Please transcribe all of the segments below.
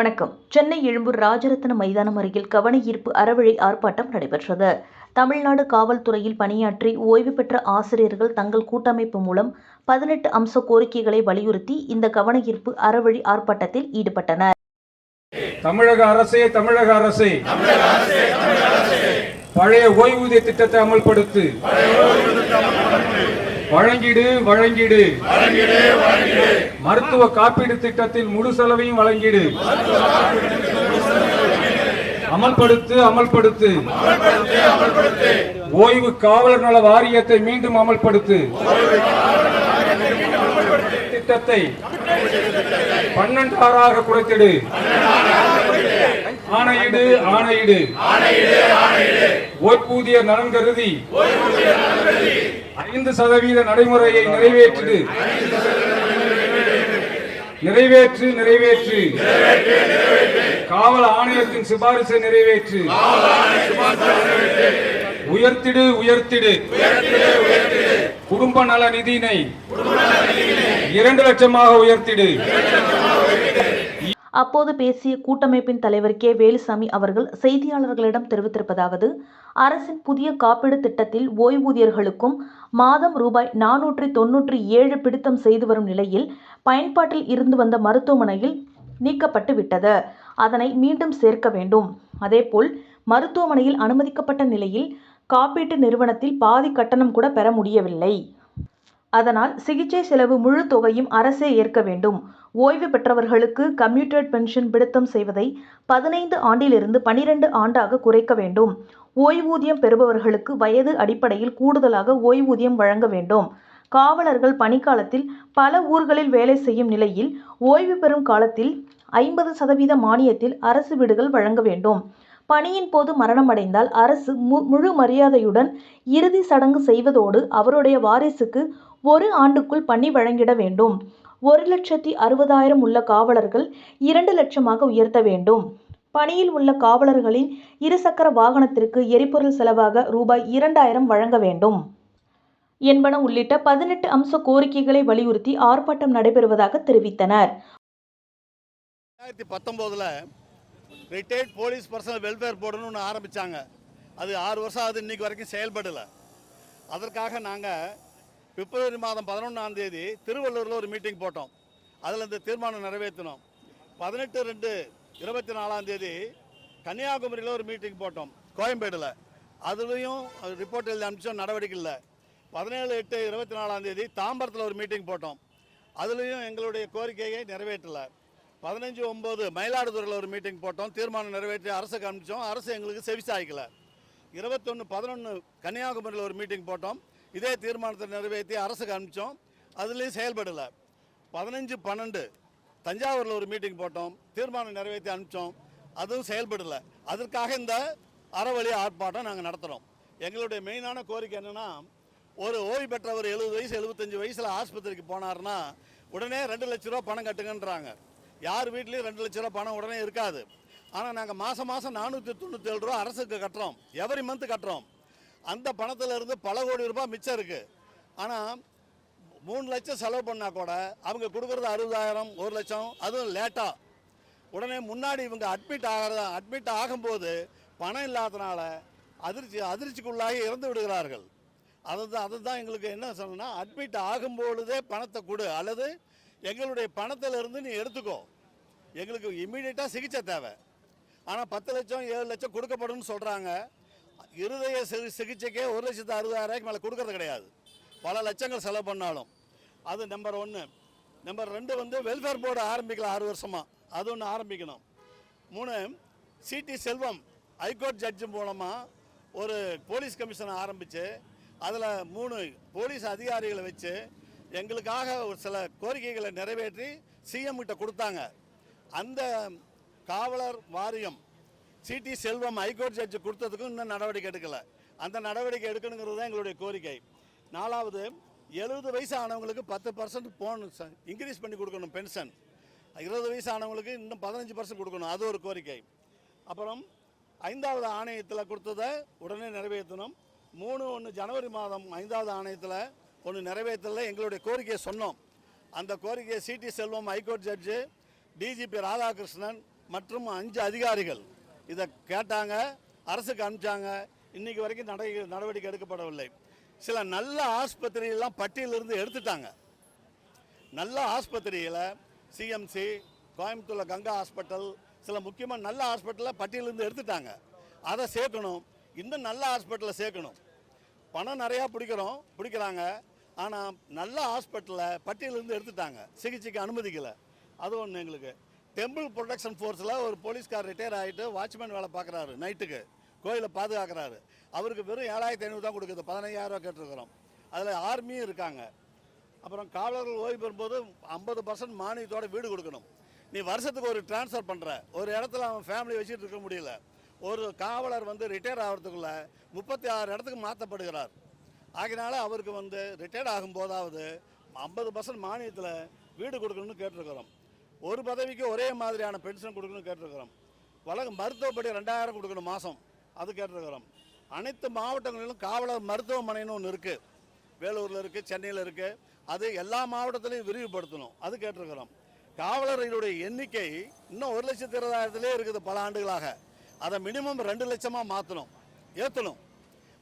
வணக்கம். சென்னை எழும்பூர் ராஜரத்ன மைதானம் அருகில் கவனஈர்ப்பு அறவழி ஆர்ப்பாட்டம் நடைபெற்றது. தமிழ்நாடு காவல்துறையில் பணியாற்றி ஓய்வு பெற்ற ஆசிரியர்கள் தங்கள் கூட்டமைப்பு மூலம் பதினெட்டு அம்ச கோரிக்கைகளை வலியுறுத்தி இந்த கவனஈர்ப்பு அறவழி ஆர்ப்பாட்டத்தில் ஈடுபட்டனர். தமிழக அரசே தமிழக அரசே. பழைய ஓய்வூதிய திட்டத்தை அமல்படுத்து. வழங்கிடு வழங்கிடு. மருத்துவ காப்பீடு திட்டத்தில் முழு செலவையும் வழங்கிடு. அமல்படுத்து அமல்படுத்து. ஓய்வு காவலர் நல வாரியத்தை மீண்டும் அமல்படுத்து. திட்டத்தை பன்னெண்டாறாக குறைத்திடு. ஆணையிடு ஆணையிடு. ஓய்வூதிய நலன் கருதி ஐந்து சதவீத நடைமுறையை நிறைவேற்று நிறைவேற்று நிறைவேற்று. காவல் ஆணையத்தின் சிபாரிசை நிறைவேற்று. உயர்த்திடு உயர்த்திடு. குடும்ப நல நிதியினை இரண்டு லட்சமாக உயர்த்திடு. அப்போது பேசிய கூட்டமைப்பின் தலைவர் கே. வேலுசாமி அவர்கள் செய்தியாளர்களிடம் தெரிவித்திருப்பதாவது அரசின் புதிய காப்பீடு திட்டத்தில் ஓய்வூதியர்களுக்கும் மாதம் ரூபாய் நானூற்றி தொன்னூற்றி ஏழு பிடித்தம் செய்து வரும் நிலையில் பயன்பாட்டில் இருந்து வந்த மருத்துவமனையில் நீக்கப்பட்டு விட்டது. அதனை மீண்டும் சேர்க்க வேண்டும். அதேபோல் மருத்துவமனையில் அனுமதிக்கப்பட்ட நிலையில் காப்பீட்டு நிறுவனத்தில் பாதி கட்டணம் கூட பெற முடியவில்லை. அதனால் சிகிச்சை செலவு முழு தொகையும் அரசே ஏற்க வேண்டும். ஓய்வு பெற்றவர்களுக்கு கம்யூட்டட் பென்ஷன் பிடித்தம் செய்வதை பதினைந்து ஆண்டிலிருந்து பனிரெண்டு ஆண்டாக குறைக்க வேண்டும். ஓய்வூதியம் பெறுபவர்களுக்கு வயது அடிப்படையில் கூடுதலாக ஓய்வூதியம் வழங்க வேண்டும். காவலர்கள் பணிக்காலத்தில் பல ஊர்களில் வேலை செய்யும் நிலையில் ஓய்வு பெறும் காலத்தில் ஐம்பது சதவீத மானியத்தில் அரசு வீடுகள் வழங்க வேண்டும். பணியின் போது மரணமடைந்தால் அரசு மு- முழு மரியாதையுடன் இறுதி சடங்கு செய்வதோடு அவருடைய வாரிசுக்கு ஒரு ஆண்டுக்குள் பணி வழங்கிட வேண்டும். ஒரு லட்சத்தி அறுபதாயிரம் உள்ள காவலர்கள் இரண்டு லட்சமாக உயர்த்த வேண்டும். பணியில் உள்ள காவலர்களின் இருசக்கர வாகனத்திற்கு எரிபொருள் செலவாக ரூபாய் இரண்டாயிரம் வழங்க வேண்டும். என்பன உள்ளிட்ட பதினெட்டு அம்ச கோரிக்கைகளை வலியுறுத்தி ஆர்ப்பாட்டம் நடைபெறுவதாக தெரிவித்தனர். ரெண்டாயிரத்தி பத்தொம்போதில் ரிட்டையர்ட் போலீஸ் பர்சனல் வெல்ஃபேர் போர்டுன்னு ஒன்று ஆரம்பித்தாங்க அது ஆறு வருஷம் ஆகுது இன்னைக்கு வரைக்கும் செயல்படலை. அதற்காக நாங்கள் பிப்ரவரி மாதம் பதினொன்றாம் தேதி திருவள்ளூரில் ஒரு மீட்டிங் போட்டோம். அதில் இந்த தீர்மானம் நிறைவேற்றினோம். பதினெட்டு ரெண்டு இருபத்தி நாலாம் தேதி கன்னியாகுமரியில் ஒரு மீட்டிங் போட்டோம் கோயம்பேடில். அதுலேயும் ரிப்போர்ட் எழுதி அனுப்பிச்சோம் நடவடிக்கை இல்லை. பதினேழு எட்டு இருபத்தி நாலாம் தேதி தாம்பரத்தில் ஒரு மீட்டிங் போட்டோம். அதுலேயும் எங்களுடைய கோரிக்கையை நிறைவேற்றலை. பதினஞ்சு ஒம்பது மயிலாடுதுறையில் ஒரு மீட்டிங் போட்டோம். தீர்மானம் நிறைவேற்றி அரசுக்கு அனுப்பிச்சோம் அரசு எங்களுக்கு செவிசாய்க்கல இருபத்தொன்று பதினொன்று கன்னியாகுமரியில் ஒரு மீட்டிங் போட்டோம். இதே தீர்மானத்தை நிறைவேற்றி அரசுக்கு அனுப்பிச்சோம் அதுலேயும் செயல்படலை. பதினஞ்சு பன்னெண்டு தஞ்சாவூரில் ஒரு மீட்டிங் போட்டோம். தீர்மானம் நிறைவேற்றி அனுப்பிச்சோம். அதுவும் செயல்படலை. அதற்காக இந்த அறவழி ஆர்ப்பாட்டம் நாங்கள் நடத்துகிறோம் எங்களுடைய மெயினான கோரிக்கை என்னென்னா ஒரு ஓய்வு பெற்றவர் எழுபது வயசு எழுபத்தஞ்சு வயசில் ஆஸ்பத்திரிக்கு போனாருன்னா உடனே ரெண்டு லட்ச ரூபா பணம் கட்டுங்கன்றாங்க. யார் வீட்லேயும் ரெண்டு லட்ச ரூபா பணம் உடனே இருக்காது. ஆனால் நாங்கள் மாதம் மாதம் நானூற்றி தொண்ணூற்றேழு ரூபா அரசுக்கு கட்டுறோம். எவரி மந்த் கட்டுறோம். அந்த பணத்தில் இருந்து பல கோடி ரூபாய் மிச்சம் இருக்குது ஆனால் மூணு லட்சம் செலவு பண்ணால் கூட அவங்க கொடுக்குறது அறுபதாயிரம் ஒரு லட்சம் அதுவும் லேட்டாக உடனே முன்னாடி இவங்க அட்மிட் ஆகிறத அட்மிட் ஆகும்போது பணம் இல்லாதனால அதிர்ச்சி அதிர்ச்சிக்குள்ளாகி இறந்து விடுகிறார்கள். அதுதான் அதுதான் எங்களுக்கு என்ன சொல்லணும்னா அட்மிட் ஆகும்பொழுதே பணத்தை கொடு. அல்லது எங்களுடைய பணத்திலிருந்து நீ எடுத்துக்கோ. எங்களுக்கு இம்மீடியட்டாக சிகிச்சை தேவை. ஆனால் பத்து லட்சம் ஏழு லட்சம் கொடுக்கப்படும் சொல்கிறாங்க இருதய சிகி சிகிச்சைக்கே ஒரு லட்சத்து அறுபதாயிரம் மேலே கொடுக்கறது கிடையாது. பல லட்சங்கள் செலவு பண்ணாலும். அது நம்பர் ஒன்று நம்பர் ரெண்டு வந்து வெல்ஃபேர் போர்டு ஆரம்பிக்கலாம் ஆறு வருஷமாக அது ஒன்று ஆரம்பிக்கணும். மூணு சிடி செல்வம் ஹைகோர்ட் ஜட்ஜு மூலமாக ஒரு போலீஸ் கமிஷனை ஆரம்பித்து அதில் மூணு போலீஸ் அதிகாரிகளை வச்சு எங்களுக்காக ஒரு சில கோரிக்கைகளை நிறைவேற்றி சிஎம் கிட்ட கொடுத்தாங்க. அந்த காவலர் வாரியம் CT Selvam high court judge கொடுத்ததுக்கும் இன்னும் நடவடிக்கை எடுக்கலை. அந்த நடவடிக்கை எடுக்கணுங்கிறது தான் எங்களுடைய கோரிக்கை. நாலாவது எழுபது வயசு ஆனவங்களுக்கு பத்து பர்சன்ட் போன் இன்க்ரீஸ் பண்ணி கொடுக்கணும் பென்ஷன் இருபது வயசு ஆனவங்களுக்கு இன்னும் பதினஞ்சு பர்சன்ட் கொடுக்கணும். அது ஒரு கோரிக்கை. அப்புறம் ஐந்தாவது ஆணையத்தில் கொடுத்ததை உடனே நிறைவேற்றணும். மூணு ஒன்று ஜனவரி மாதம் ஐந்தாவது ஆணையத்தில் ஒன்று நிறைவேற்றல எங்களுடைய கோரிக்கையை சொன்னோம். அந்த கோரிக்கையை CT Selvam high court judge DGP Radhakrishnan மற்றும் அஞ்சு அதிகாரிகள் இதை கேட்டாங்க அரசுக்கு அனுப்பிச்சாங்க. இன்னைக்கு வரைக்கும் நடை நடவடிக்கை எடுக்கப்படவில்லை. சில நல்ல ஆஸ்பத்திரியெல்லாம் பட்டியலிருந்து எடுத்துட்டாங்க. நல்ல ஆஸ்பத்திரியில் சிஎம்சி கோயம்புத்தூரில் கங்கா ஹாஸ்பிட்டல் சில முக்கியமாக நல்ல ஹாஸ்பிட்டலில் பட்டியலிருந்து எடுத்துட்டாங்க. அதை சேர்க்கணும். இன்னும் நல்ல ஹாஸ்பிட்டலில் சேர்க்கணும். பணம் நிறையா பிடிக்கிறோம் பிடிக்கிறாங்க ஆனால் நல்ல ஹாஸ்பிட்டலில் பட்டியலேருந்து எடுத்துட்டாங்க. சிகிச்சைக்கு அனுமதிக்கலை. அது ஒன்று எங்களுக்கு. டெம்பிள் ப்ரொடெக்ஷன் ஃபோர்ஸில் ஒரு போலீஸ்கார் ரிட்டையர் ஆகிட்டு வாட்ச்மேன் வேலை பார்க்குறாரு நைட்டுக்கு கோயிலை பாதுகாக்கிறாரு. அவருக்கு வெறும் ஏழாயிரத்தி ஐநூறு தான் கொடுக்குது. பதினையாயிரம் ரூபா கேட்டிருக்கிறோம். அதில் ஆர்மியும் இருக்காங்க. அப்புறம் காவலர்கள் ஓய்வு பெறும்போது ஐம்பது பர்சன்ட் மானியத்தோட வீடு கொடுக்கணும். நீ வருஷத்துக்கு ஒரு ட்ரான்ஸ்ஃபர் பண்ணுற ஒரு இடத்துல அவன் ஃபேமிலி வச்சுட்டு இருக்க முடியல. ஒரு காவலர் வந்து ரிட்டையர் ஆகிறதுக்குள்ள முப்பத்தி ஆறு இடத்துக்கு மாற்றப்படுகிறார் ஆகினால அவருக்கு வந்து ரிட்டையர்ட் ஆகும்போதாவது ஐம்பது பர்சன்ட் மானியத்தில் வீடு கொடுக்கணும்னு கேட்டிருக்கிறோம். ஒரு பதவிக்கு ஒரே மாதிரியான பென்ஷன் கொடுக்கணும்னு கேட்டிருக்கிறோம். வழக்கு மருத்துவப்படி ரெண்டாயிரம் கொடுக்கணும் மாதம் அது கேட்டிருக்கிறோம். அனைத்து மாவட்டங்களிலும் காவலர் மருத்துவமனைன்னு ஒன்று இருக்குது வேலூரில் இருக்குது சென்னையில் இருக்குது அது எல்லா மாவட்டத்திலையும் விரிவுபடுத்தணும் அது கேட்டிருக்கிறோம். காவலர்களுடைய எண்ணிக்கை இன்னும் ஒரு லட்சத்தி இருபதாயிரத்துலேயே இருக்குது பல ஆண்டுகளாக. அதை மினிமம் ரெண்டு லட்சமாக மாற்றணும் ஏற்றணும்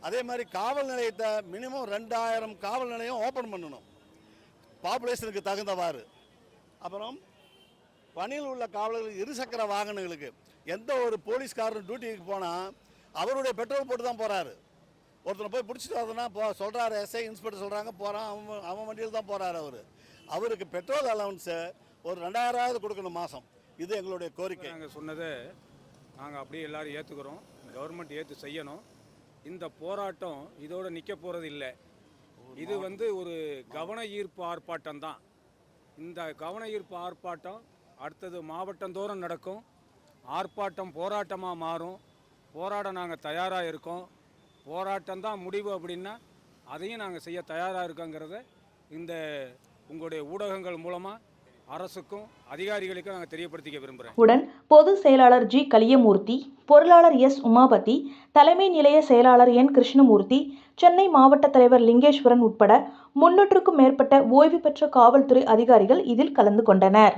அதே மாதிரி காவல் நிலையத்தை மினிமம் ரெண்டாயிரம் காவல் நிலையம் ஓப்பன் பண்ணணும். பாப்புலேஷனுக்கு தகுந்தவாறு. அப்புறம் பணியில் உள்ள காவலர்கள் இருசக்கர வாகனங்களுக்கு எந்த ஒரு போலீஸ்காரரும் டியூட்டிக்கு போனால் அவருடைய பெட்ரோல் போட்டு தான் போகிறாரு ஒருத்தனை போய் பிடிச்சிட்டு வரதுனா போ சொல்கிறாரு எஸ்ஐ இன்ஸ்பெக்டர் சொல்கிறாங்க போகிறான் அவன் அவன் வண்டியில் தான் போகிறாரு அவர். அவருக்கு பெட்ரோல் அலவன்ஸை ஒரு ரெண்டாயிரமாவது கொடுக்கணும் மாதம் இது எங்களுடைய கோரிக்கை. நாங்கள் சொன்னது நாங்கள் அப்படியே எல்லாரும் ஏற்றுக்கிறோம் கவர்மெண்ட் ஏற்று செய்யணும். இந்த போராட்டம் இதோடு நிற்க போகிறது இல்லை. இது வந்து ஒரு கவன ஈர்ப்பு ஆர்ப்பாட்டம் தான். இந்த கவன ஈர்ப்பு ஆர்ப்பாட்டம் அடுத்தது மாவட்டந்தோறும் நடக்கும். ஆர்ப்பாட்டம் போராட்டமாக மாறும். போராட நாங்கள் தயாராக இருக்கோம். போராட்டம் தான் முடிவு அப்படின்னா அதையும் நாங்கள் செய்ய தயாராக இருக்கோங்கிறத இந்த உங்களுடைய ஊடகங்கள் மூலமாக அரசுக்கும் அதிகாரிகளுக்கும் நாங்கள் தெரியப்படுத்திக்க விரும்புகிறேன் உடன் பொதுச் செயலாளர் ஜி. கலியமூர்த்தி பொருளாளர் எஸ். உமாபதி தலைமை நிலைய செயலாளர் என். கிருஷ்ணமூர்த்தி சென்னை மாவட்ட தலைவர் லிங்கேஸ்வரன் உட்பட முன்னூற்றுக்கும் மேற்பட்ட ஓய்வு பெற்ற காவல்துறை அதிகாரிகள் இதில் கலந்து கொண்டனர்.